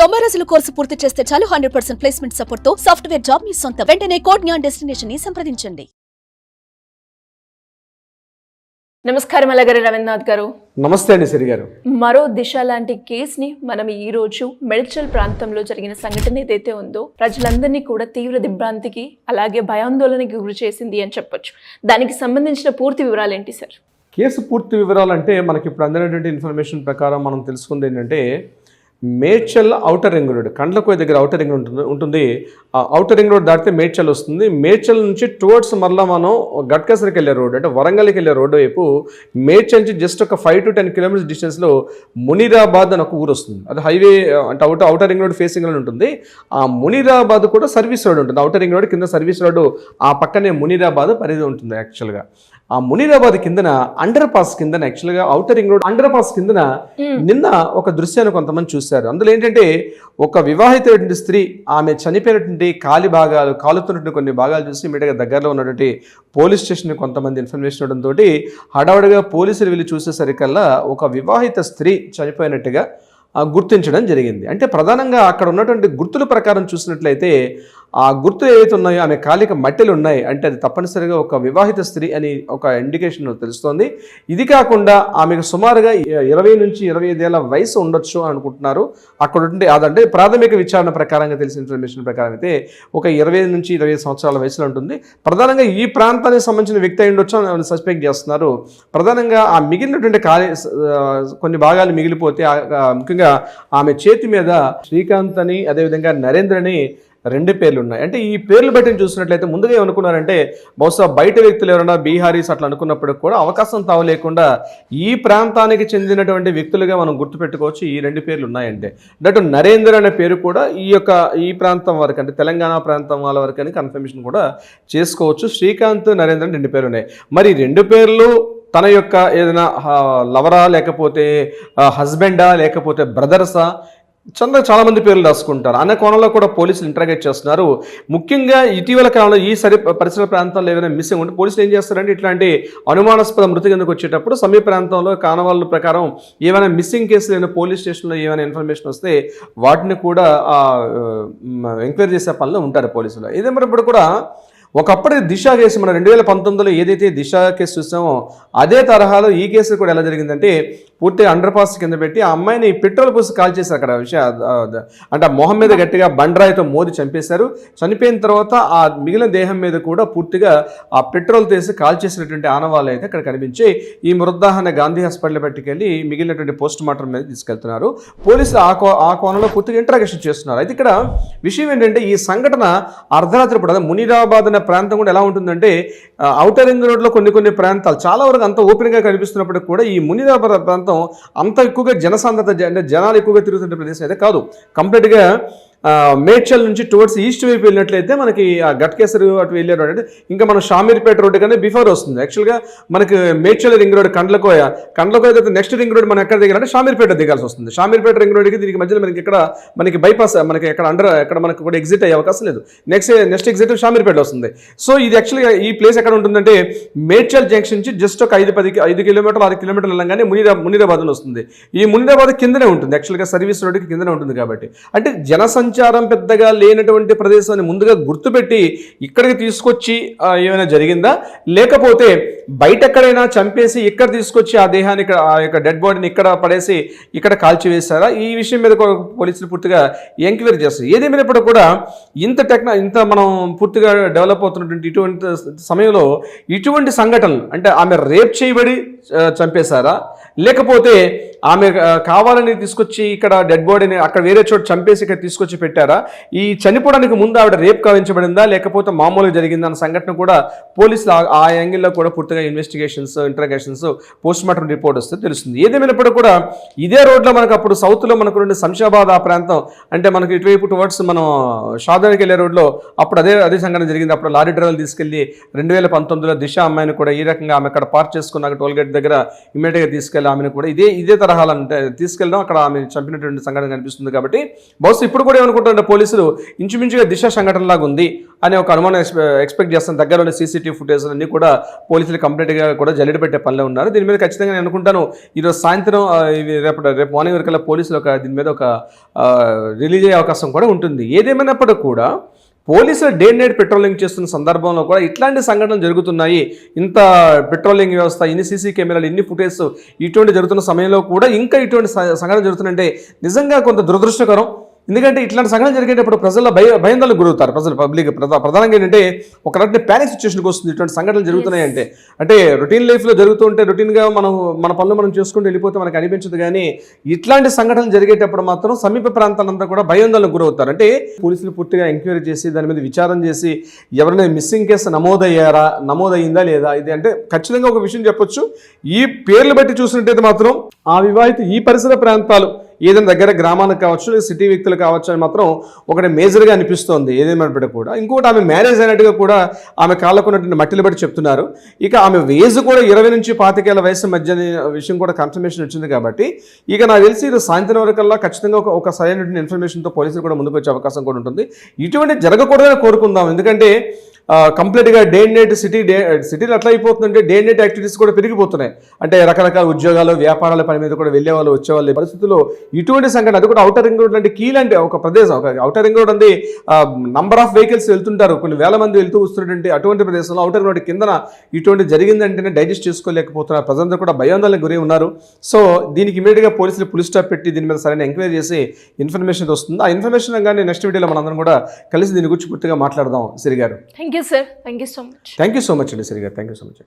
తొంభై రోజుల కోర్సు పూర్తి చేస్తే చాలు హండ్రెడ్ పర్సెంట్ ప్లేస్మెంట్ సపోర్ట్తో సాఫ్ట్వేర్ జాబ్ మీ సొంతం. వెంటనే కోడ్ జ్ఞాన్ డెస్టినేషన్ని సంప్రదించండి. నమస్కారం అలగారి రవీంద్రనాథ్ గారు. నమస్తే అండి సిరి గారు. మరో దిశ లాంటి కేసుని మనం ఈ రోజు మెడ్చల్ ప్రాంతంలో జరిగిన సంఘటన ఏదైతే ఉందో ప్రజలందరినీ కూడా తీవ్ర దిగ్భ్రాంతికి అలాగే భయాందోళనకి గురి చేసింది అని చెప్పొచ్చు. దానికి సంబంధించిన పూర్తి వివరాలు ఏంటి సార్? కేసు పూర్తి వివరాలంటే మనకి ఇప్పుడు అందినటువంటి ఇన్ఫర్మేషన్ ప్రకారం మనం తెలుసుకుంది ఏంటంటే Medchal outer ring road Kandlakoya దగ్గర ఔటర్ రింగ్ ఉంటుంది ఉంటుంది. ఆ ఔటర్ రింగ్ రోడ్ దాటితే మేడ్చల్ వస్తుంది. మేడ్చల్ నుంచి టువర్డ్స్ మరలా మనం గట్కసరికి వెళ్ళే రోడ్ అంటే వరంగల్కి వెళ్ళే రోడ్డు వైపు మేడ్చల్ నుంచి జస్ట్ ఒక ఫైవ్ టు టెన్ కిలోమీటర్స్ డిస్టెన్స్లో మునిరాబాద్ అని ఒక ఊరు వస్తుంది. అది హైవే అంటే out outer ring road facing అని ఉంటుంది. ఆ మునిరాబాద్ కూడా సర్వీస్ రోడ్ ఉంటుంది. ఔటర్ రింగ్ రోడ్ కింద సర్వీస్ రోడ్డు ఆ పక్కనే మునిరాబాద్ పరిధి ఉంటుంది యాక్చువల్గా ఆ మునిరాబాద్ కిందన అండర్ పాస్ కిందన యాక్చువల్గా outer ring road under pass కిందన నిన్న ఒక దృశ్యాన్ని కొంతమంది చూశారు. అందులో ఏంటంటే ఒక వివాహితటువంటి స్త్రీ ఆమె చనిపోయినటువంటి కాలి భాగాలు కాలుతున్నటువంటి కొన్ని భాగాలు చూసి ఇమీడియట్గా దగ్గరలో ఉన్నటువంటి పోలీస్ స్టేషన్ కొంతమంది ఇన్ఫర్మేషన్ ఇవ్వడంతో హడావుడిగా పోలీసులు వెళ్ళి చూసేసరికల్లా ఒక వివాహిత స్త్రీ చనిపోయినట్టుగా గుర్తించడం జరిగింది. అంటే ప్రధానంగా అక్కడ ఉన్నటువంటి గుర్తుల ప్రకారం చూసినట్లయితే ఆ గుర్తులు ఏవైతే ఉన్నాయో ఆమె కాలిక మట్టెలు ఉన్నాయి అంటే అది తప్పనిసరిగా ఒక వివాహిత స్త్రీ అని ఒక ఇండికేషన్ తెలుస్తోంది. ఇది కాకుండా ఆమెకు సుమారుగా ఇరవై నుంచి ఇరవై ఐదేళ్ళ వయసు ఉండొచ్చు అని అనుకుంటున్నారు. అక్కడ ఉండే అదంటే ప్రాథమిక విచారణ ప్రకారంగా తెలిసిన ఇన్ఫర్మేషన్ ప్రకారం అయితే ఒక ఇరవై నుంచి ఇరవై ఐదు సంవత్సరాల వయసులో ఉంటుంది. ప్రధానంగా ఈ ప్రాంతానికి సంబంధించిన వ్యక్తి అయి ఉండొచ్చు అని సస్పెక్ట్ చేస్తున్నారు. ప్రధానంగా ఆ మిగిలినటువంటి కాలి కొన్ని భాగాలు మిగిలిపోతే ముఖ్యంగా ఆమె చేతి మీద శ్రీకాంత్ అని అదేవిధంగా నరేంద్ర అని రెండు పేర్లు ఉన్నాయి అంటే ఈ పేర్లు బట్టి చూసినట్లయితే ముందుగా ఏమనుకున్నారంటే బహుశా బయట వ్యక్తులు ఎవరైనా బీహారీస్ అట్లా అనుకున్నప్పుడు కూడా అవకాశం తావు లేకుండా ఈ ప్రాంతానికి చెందినటువంటి వ్యక్తులుగా మనం గుర్తుపెట్టుకోవచ్చు ఈ రెండు పేర్లు ఉన్నాయంటే దట్ నరేంద్ర అనే పేరు కూడా ఈ యొక్క ఈ ప్రాంతం వరకు అంటే తెలంగాణ ప్రాంతం వాళ్ళ వరకు అని కన్ఫర్మేషన్ కూడా చేసుకోవచ్చు. శ్రీకాంత్ నరేంద్ర అని రెండు పేర్లు ఉన్నాయి మరి రెండు పేర్లు తన యొక్క ఏదైనా లవరా లేకపోతే హస్బెండా లేకపోతే బ్రదర్సా చంద్ర చాలా మంది పేర్లు రాసుకుంటారు. అనే కోణంలో కూడా పోలీసులు ఇంటరాగేట్ చేస్తున్నారు. ముఖ్యంగా ఇటీవల కాలంలో ఈ సరి పరిసర ప్రాంతాల్లో ఏమైనా మిస్సింగ్ ఉంటే పోలీసులు ఏం చేస్తారంటే ఇట్లాంటి అనుమానాస్పద మృతి కిందకు వచ్చేటప్పుడు సమీప ప్రాంతంలో కానవాళ్ళ ప్రకారం ఏమైనా మిస్సింగ్ కేసులు ఏమైనా పోలీస్ స్టేషన్లో ఏమైనా ఇన్ఫర్మేషన్ వస్తే వాటిని కూడా ఎంక్వైరీ చేసే పనిలో ఉంటారు పోలీసులు. ఇదేమన్నప్పుడు కూడా ఒకప్పుడు దిశ కేసు మన రెండు వేల పంతొమ్మిదిలో ఏదైతే దిశ కేసు చూసామో అదే తరహాలో ఈ కేసు కూడా ఎలా జరిగిందంటే పూర్తి అండర్ పాస్ కింద పెట్టి ఆ అమ్మాయిని పెట్రోల్ పోసి కాల్ చేశారు అక్కడ విషయం అంటే మొహం మీద గట్టిగా బండరాయితో మోది చంపేశారు. చనిపోయిన తర్వాత ఆ మిగిలిన దేహం మీద కూడా పూర్తిగా ఆ పెట్రోల్ తీసి కాల్ చేసినటువంటి ఆనవాళ్ళు అయితే అక్కడ కనిపించి ఈ మృతదేహాన్ని గాంధీ హాస్పిటల్ పట్టుకెళ్ళి మిగిలినటువంటి పోస్ట్ మార్టం మీద తీసుకెళ్తున్నారు. పోలీసులు ఆ కో ఆ కోణంలో పూర్తిగా ఇంటరాగేషన్ చేస్తున్నారు. అయితే ఇక్కడ విషయం ఏంటంటే ఈ సంఘటన అర్ధరాత్రి పూట అదే మునీరాబాద్ అనే ప్రాంతం కూడా ఎలా ఉంటుందంటే ఆ, ఔటర్ రింగ్ రోడ్లో కొన్ని కొన్ని ప్రాంతాలు చాలా వరకు అంత ఓపెన్గా కనిపిస్తున్నప్పటికీ కూడా ఈ మునీరాబాద్ ప్రాంతం అంత ఎక్కువగా జనసాంద్రత జ- అంటే జనాలు ఎక్కువగా తిరుగుతుండే ప్రదేశం అయితే కాదు. కంప్లీట్గా మేడ్చల్ నుంచి టువర్డ్స్ ఈస్ట్ వైపు వెళ్ళినట్లయితే మనకి ఆ గట్కేసరి అటు వెళ్ళే రోడ్ అంటే ఇంకా మనం షామీర్పేట రోడ్డు కన్నా బిఫోర్ వస్తుంది. యాక్చువల్గా మనకి మేడ్చల్ రింగ్ రోడ్ కండ్లకోయ. కండ్లకోయ తర్వాత నెక్స్ట్ రింగ్ రోడ్ మనం ఎక్కడ దిగాలంటే షామీర్పేట దిగాల్సి వస్తుంది. షామీర్పేట రింగ్ రోడ్కి దీనికి మధ్యలో మనకి ఇక్కడ మనకి బైపాస్ మనకి ఎక్కడ అండర్ ఎక్కడ మనకు కూడా ఎగ్జిట్ అయ్యే అవకాశం లేదు. నెక్స్ట్ నెక్స్ట్ ఎగ్జిట్ షామీర్పేట వస్తుంది. సో ఇది యాక్చువల్గా ఈ ప్లేస్ ఎక్కడ ఉంటుందంటే మేడ్చల్ జంక్షన్ నుంచి జస్ట్ ఒక ఐదు పది ఐదు కిలోమీటర్లు ఆరు కిలోమీటర్లు వెళ్ళగానే మునిరా మునిరాబాద్ వస్తుంది. ఈ మునిరాబాద్ కిందనే ఉంటుంది. యాక్చువల్గా సర్వీస్ రోడ్డుకి కిందనే ఉంటుంది కాబట్టి. అంటే జనసంఖ్య సంచారం పెద్దగా లేనటువంటి ప్రదేశాన్ని ముందుగా గుర్తుపెట్టి ఇక్కడికి తీసుకొచ్చి ఏమైనా జరిగిందా? లేకపోతే బయట ఎక్కడైనా చంపేసి ఇక్కడ తీసుకొచ్చి ఆ దేహాన్ని ఇక్కడ ఆ యొక్క డెడ్ బాడీని ఇక్కడ పడేసి ఇక్కడ కాల్చివేశారా? ఈ విషయం మీద పోలీసులు పూర్తిగా ఎంక్వైరీ చేస్తారు. ఏదేమైనప్పుడు కూడా ఇంత టెక్నా ఇంత మనం పూర్తిగా డెవలప్ అవుతున్నటువంటి ఇటువంటి సమయంలో ఇటువంటి సంఘటనలు అంటే ఆమె రేప్ చేయబడి చంపేశారా? లేకపోతే ఆమె కావాలని తీసుకొచ్చి ఇక్కడ డెడ్ బాడీని అక్కడ వేరే చోట చంపేసి ఇక్కడ తీసుకొచ్చి పెట్టారా? ఈ చనిపోవడానికి ముందు ఆవిడ రేప్ కావించబడిందా? లేకపోతే మామూలుగా జరిగిందా అన్న సంఘటన కూడా పోలీసులు ఆ- యాంగిల్లో కూడా పూర్తిగా investigations interrogations post mortem report వస్తే తెలుస్తుంది. ఏదేమైనప్పుడు కూడా ఇదే రోడ్లో మనకు అప్పుడు సౌత్లో మనకు రెండు శంషాబాద్ ఆ ప్రాంతం అంటే మనకు ఇటువైపు టువర్డ్స్ మనం షాదానికి వెళ్ళే రోడ్లో అప్పుడు అదే అదే సంఘటన జరిగింది. అప్పుడు లారీ డ్రైవర్లు తీసుకెళ్ళి రెండు వేల పంతొమ్మిదిలో దిశ అమ్మాయిని కూడా ఈ రకంగా ఆమె అక్కడ పార్క్ చేసుకున్నాక టోల్గేట్ గేట్ దగ్గర ఇమీడియట్గా తీసుకెళ్ళి ఆమెను కూడా ఇదే ఇదే తరహాలు అంటే తీసుకెళ్ళడం అక్కడ ఆమె చంపినటువంటి సంఘటన కనిపిస్తుంది కాబట్టి బహుశా ఇప్పుడు కూడా ఏమనుకుంటారంటే పోలీసులు ఇంచుమించుగా దిశ సంఘటన లాగా ఉంది అనే ఒక అనుమానం ఎక్స్పె- ఎక్స్పెక్ట్ చేస్తాను. దగ్గరలోని సీసీటీవీ ఫుటేజ్ అన్ని కూడా పోలీసులు కంప్లీట్గా కూడా జల్లెడ పెట్టే పనిలో ఉన్నారు. దీని మీద ఖచ్చితంగా నేను అనుకుంటాను ఈరోజు సాయంత్రం ఆ, రేపు రేపు మార్నింగ్ వరకల్లా పోలీసులు ఒక దీని మీద ఒక రిలీజ్ అయ్యే అవకాశం కూడా ఉంటుంది. ఏదేమైనప్పటికీ కూడా పోలీసులు డే నైట్ పెట్రోలింగ్ చేస్తున్న సందర్భంలో కూడా ఇట్లాంటి సంఘటనలు జరుగుతున్నాయి. ఇంత పెట్రోలింగ్ వ్యవస్థ ఇన్ని సీసీ కెమెరాలు ఇన్ని ఫుటేజ్ ఇటువంటి జరుగుతున్న సమయంలో కూడా ఇంకా ఇటువంటి సంఘటన జరుగుతుందంటే నిజంగా కొంత దురదృష్టకరం. ఎందుకంటే ఇట్లాంటి సంఘటన జరిగేటప్పుడు ప్రజల్లో భయ భయాందోళనకు గురవుతారు. ప్రజలు పబ్లిక్ ప్రధా ప్రధానంగా ఏంటంటే ఒక రకమైన ప్యానిక్ సిచ్యువేషన్కి వస్తుంది. ఇటువంటి సంఘటనలు జరుగుతున్నాయి అంటే. అంటే రొటీన్ లైఫ్లో జరుగుతూ ఉంటే రొటీన్గా మనం మన పనులు మనం చేసుకుంటూ వెళ్ళిపోతే మనకు అనిపించదు కానీ ఇట్లాంటి సంఘటనలు జరిగేటప్పుడు మాత్రం సమీప ప్రాంతాలంతా కూడా భయాందోళనకు గురవుతారు. అంటే పోలీసులు పూర్తిగా ఎంక్వైరీ చేసి దాని మీద విచారం చేసి ఎవరైనా మిస్సింగ్ కేసు నమోదయ్యారా నమోదయ్యిందా లేదా ఇది అంటే ఖచ్చితంగా ఒక విషయం చెప్పొచ్చు. ఈ పేర్లు బట్టి చూసినట్టయితే మాత్రం ఆ వివాహిత ఈ పరిసర ప్రాంతాలు ఏదైనా దగ్గర గ్రామానికి కావచ్చు లేదా సిటీ వ్యక్తులు కావచ్చు అని మాత్రం ఒకటి మేజర్గా అనిపిస్తోంది ఏదేమైనప్పటికీ కూడా. ఇంకోటి ఆమె మ్యారేజ్ అయినట్టుగా కూడా ఆమె కాళ్ళకున్నటువంటి మట్టిలు బట్టి చెప్తున్నారు. ఇక ఆమె వేజ్ కూడా ఇరవై నుంచి పాతికేళ్ళ వయసు మధ్య విషయం కూడా కన్ఫర్మేషన్ వచ్చింది కాబట్టి ఇక నాకు తెలిసి ఇది సాయంత్రం వరకల్లా ఖచ్చితంగా ఒక ఒక సరైనటువంటి ఇన్ఫర్మేషన్తో పోలీసులు కూడా ముందుకు వచ్చే అవకాశం కూడా ఉంటుంది. ఇటువంటి జరగకూడదని కోరుకుందాం. ఎందుకంటే కంప్లీట్గా డే నైట్ సిటీ డే సిటీలు ఎట్లా అయిపోతుందంటే డే నైట్ యాక్టివిటీస్ కూడా పెరిగిపోతున్నాయి. అంటే రకరకాల ఉద్యోగాలు వ్యాపారాల పని మీద కూడా వెళ్ళే వాళ్ళు వచ్చేవాళ్ళు పరిస్థితుల్లో ఇటువంటి సంఘటన అది కూడా అవుటర్ రింగ్ రోడ్ లాంటి కీ లాంటి ఒక ప్రదేశం. ఒక అవుటర్ రింగ్ రోడ్ అంది నంబర్ ఆఫ్ వెహికల్స్ వెళ్తుంటారు. కొన్ని వేల మంది వెళ్తూ వస్తున్నటువంటి అటువంటి ప్రదేశంలో అవుటర్ రోడ్ కిందన ఇటువంటి జరిగిందంటేనే డైజెస్ట్ చేసుకోలేకపోతున్నారు. ప్రజలందరూ కూడా భయాందోళనకు గురి ఉన్నారు. సో దీనికి ఇమీడియట్గా పోలీసులు పులి స్టాప్ పెట్టి దీని మీద సరైన ఎంక్వైరీ చేసి ఇన్ఫర్మేషన్ వస్తుంది. ఆ ఇన్ఫర్మేషన్ కానీ నెక్స్ట్ వీడియోలో మనందరం కూడా కలిసి దీని గురించి పూర్తిగా మాట్లాడదాం. సిరిగారు thank you you sir thank you so much thank you so much అండి సరిగా థ్యాంక్ యూ సో మచ్